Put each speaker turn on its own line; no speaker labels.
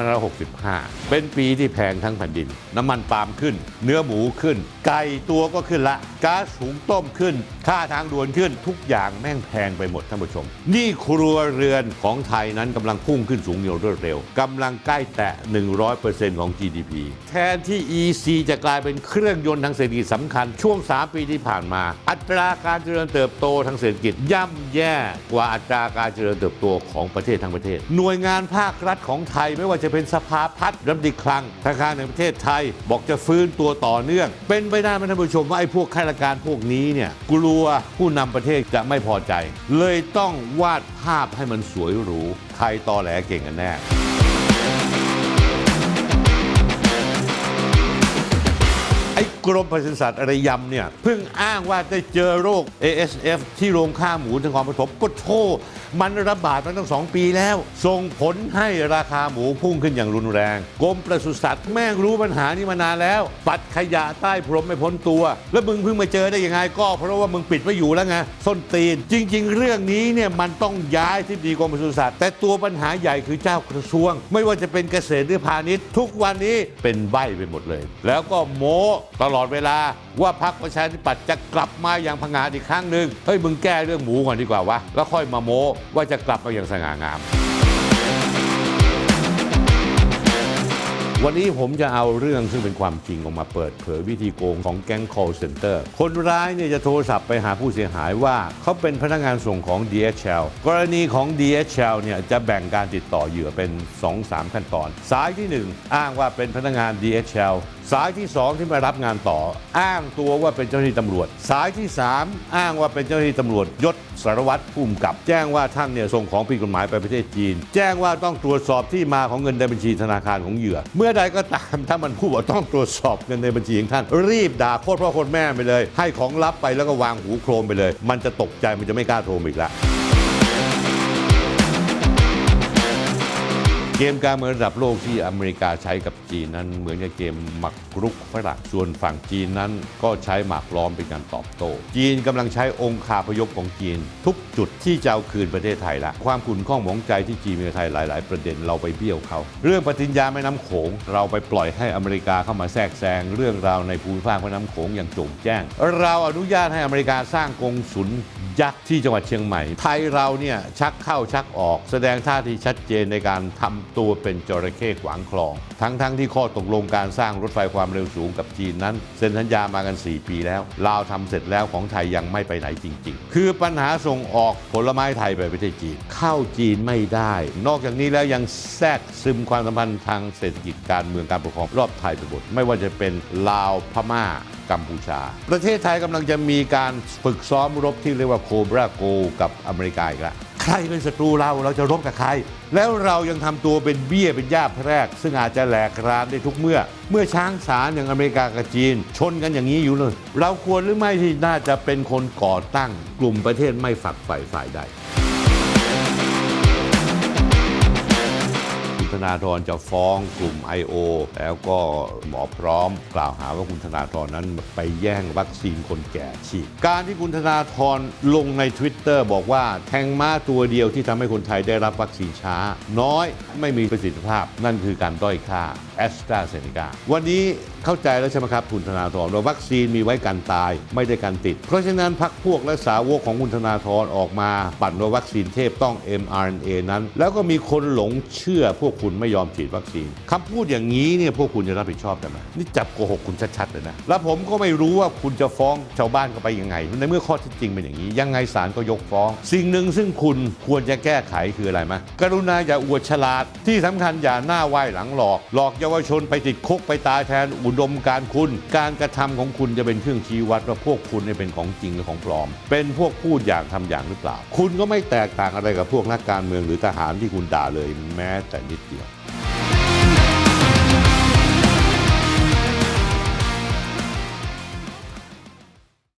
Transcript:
2565 เป็นปีที่แพงทั้งแผ่นดิน น้ำมันปาล์มขึ้น เนื้อหมูขึ้น ไก่ตัวก็ขึ้นละก๊าซหุงต้มขึ้น ค่าทางด่วนขึ้นทุกอย่างแม่งแพงไปหมดท่านผู้ชม นี่ครัวเรือนของไทยนั้นกำลังพุ่งขึ้นสูงอย่างรวดเร็วกำลังใกล้แตะ 100%ของ GDP แทนที่ EC จะกลายเป็นเครื่องยนต์ทางเศรษฐกิจสำคัญช่วง 3 ปีที่ผ่านมา อัตราการเจริญเติบโตทางเศรษฐกิจย่ำแย่กว่าอัตราการเจริญเติบโตของประเทศทั้งประเทศ หน่วยงานภาครัฐของไทยไม่ว่าจะเป็นสภาพัฒน์รัฐดีคลังธนาคารแห่งประเทศไทย บอกจะฟื้นตัวต่อเนื่อง เป็นไปได้ไหมท่านผู้ชมว่าไอ้พวกข้าราชการพวกนี้เนี่ยกลัวผู้นำประเทศจะไม่พอใจ เลยต้องวาดภาพให้มันสวยหรูใครตอแหลเก่งกันแน่ อ้กรมปศุสัตว์อะไรยำเนี่ยเพิ่งอ้างว่าได้เจอโรค ASF ที่โรงฆ่าหมูทางความผสมก็โทษมันระบาดมาตั้งสองปีแล้ว ส่งผลให้ราคาหมูพุ่งขึ้นอย่างรุนแรงกรมปศุสัตว์แม่งรู้ปัญหานี้มานานแล้ว ปัดขยะใต้พรมไม่พ้นตัว แล้วมึงเพิ่งมาเจอได้ยังไงก็ เพราะว่ามึงปิดไม่อยู่แล้วไงส้นตีน จริง ๆ เรื่องนี้เนี่ยมันต้องย้ายที่ดีกรมปศุสัตว์แต่ตัวปัญหาใหญ่คือเจ้ากระทรวง ไม่ว่าจะเป็นเกษตรหรือพาณิชย์ ทุกวันนี้เป็นใบไปหมดเลย แล้วก็โม้ตลอดเวลาว่าพรรคประชาธิปัตย์จะกลับมาอย่างผงาดอีกครั้งหนึ่งเฮ้ยมึงแก้เรื่องหมูก่อนดีกว่าวะแล้วค่อยมาโม้ว่าจะกลับมาอย่างสง่างาม วันนี้ผมจะเอาเรื่องซึ่งเป็นความจริงออกมาเปิดเผยวิธีโกงของแก๊ง call center คนร้ายเนี่ยจะโทรศัพท์ไปหาผู้เสียหายว่าเขาเป็นพนักงานส่งของ DHL กรณีของ DHL เนี่ยจะแบ่งการติดต่อเหยื่อเป็น 2-3 ขั้นตอน สายที่ 1 อ้างว่าเป็นพนักงาน DHL สายที่ 2 ที่มารับงานต่อ อ้างตัวว่าเป็นเจ้าหน้าที่ตำรวจ สายที่ 3 อ้างว่าเป็นเจ้าหน้าที่ตำรวจยศสารวัตรผู้กำกับ แจ้งว่าท่านเนี่ยส่งของผิดกฎหมายไปประเทศจีน แจ้งว่าต้องตรวจสอบที่มาของเงินในบัญชีธนาคารของเหยื่อเมื่อใดก็ตาม ถ้ามันพูดว่าต้องตรวจสอบเงินในบัญชีของท่าน รีบด่าโคตรพ่อโคตรแม่ไปเลย ให้ของลับไปแล้วก็วางหูโครมไปเลย มันจะตกใจมันจะไม่กล้าโทรอีกแล้ว เกมการเมืองระดับโลกที่อเมริกาใช้กับจีนนั้นเหมือนกับเกมหมักรุกฝรั่งส่วนฝั่งจีนนั้นก็ใช้หมากล้อมเป็นการตอบโต้จีนกำลังใช้องค์คาพยพของจีน ทุกจุดที่จะเอาคืนประเทศไทยละความขุ่นข้องหมองใจที่จีนมีไทยหลาย ๆ ประเด็นเราไปเบี้ยวเขา เรื่องปฏิญญาแม่น้ำโขง เราไปปล่อยให้อเมริกาเข้ามาแทรกแซงเรื่องราวในภูมิภาคแม่น้ำโขงอย่างโจ่งแจ้ง เราอนุญาตให้อเมริกาสร้างกงสุลยักษ์ที่จังหวัดเชียงใหม่ ไทยเราเนี่ยชักเข้าชักออก แสดงท่าทีชัดเจนในการทำตัวเป็นจระเข้ขวางคลอง ทั้งๆทที่ข้อตกลงการสร้างรถไฟความเร็วสูงกับจีนนั้น เซ็นสัญญามากัน 4 ปีแล้วลาวทำเสร็จแล้วของไทยยังไม่ไปไหนจริง ๆ คือปัญหาส่งออกผลไม้ไทยไปประเทศจีน เข้าจีนไม่ได้ นอกจากนี้แล้วยังแทรกซึมความสัมพันธ์ทางเศรษฐกิจการเมืองการปกครองรอบไทยไปหมดไม่ว่าจะเป็นลาวพม่ากัมพูชา ประเทศไทยกำลังจะมีการฝึกซ้อมรบที่เรียกว่าโคบราโกกับอเมริกาอีกแล้ว ใครเป็นศัตรูเราเราจะรบกับใคร แล้วเรายังทำตัวเป็นเบี้ยเป็นย่าแพรก ซึ่งอาจจะแหลกรานได้ทุกเมื่อ เมื่อช้างสารอย่างอเมริกากับจีน ชนกันอย่างนี้อยู่เลย เราควรหรือไม่ที่น่าจะเป็นคนก่อตั้งกลุ่มประเทศไม่ฝักใฝ่ฝ่ายใด ธนาธรจะฟ้องกลุ่ม I.O. แล้วก็หมอพร้อมกล่าวหาว่าคุณธนาธรนั้นไปแย่งวัคซีนคนแก่ฉีด การที่คุณธนาธรลงใน Twitter บอกว่าแทงม้าตัวเดียวที่ทำให้คนไทยได้รับวัคซีนช้า น้อยไม่มีประสิทธิภาพนั่นคือการด้อยค่า สตราเซเนกาวันนี้เข้าใจแล้วใช่ไหมครับคุณธนาธรว่าวัคซีนมีไว้กันตายไม่ได้กันติด เพราะฉะนั้นพักพวกและสาวกของคุณธนาธรออกมา ปั่นว่าวัคซีนเทพต้อง mRNA นั้น แล้วก็มีคนหลงเชื่อพวกคุณไม่ยอมฉีดวัคซีนคำพูดอย่างนี้เนี่ยพวกคุณจะรับผิดชอบกันไหมนี่จับโกหกคุณชัดๆเลยนะแล้วผมก็ไม่รู้ว่าคุณจะฟ้องชาวบ้านเขาไปยังไง ในเมื่อข้อเที่จริงเป็นอย่างนี้ ยังไงศาลก็ยกฟ้อง สิ่งหนึ่งซึ่งคุณควรจะแก้ไขคืออะไรไหมกรุณาอย่าอวดฉลาดที่สำคัญอย่าหน้าไหว้หลังหลอกหลอกเยาวชนไปติดคุกไปตายแทนอุดมการคุณ การกระทำของคุณจะเป็นเครื่องชี้วัดว่าพวกคุณเนี่ยเป็นของจริงหรือของปลอม เป็นพวกพูดอย่างทำอย่างหรือเปล่า คุณก็ไม่แตกต่างอะไรกับพวกนักการเมืองหรือทหารที่คุณด่าเลยแม้แต่นิดเดียว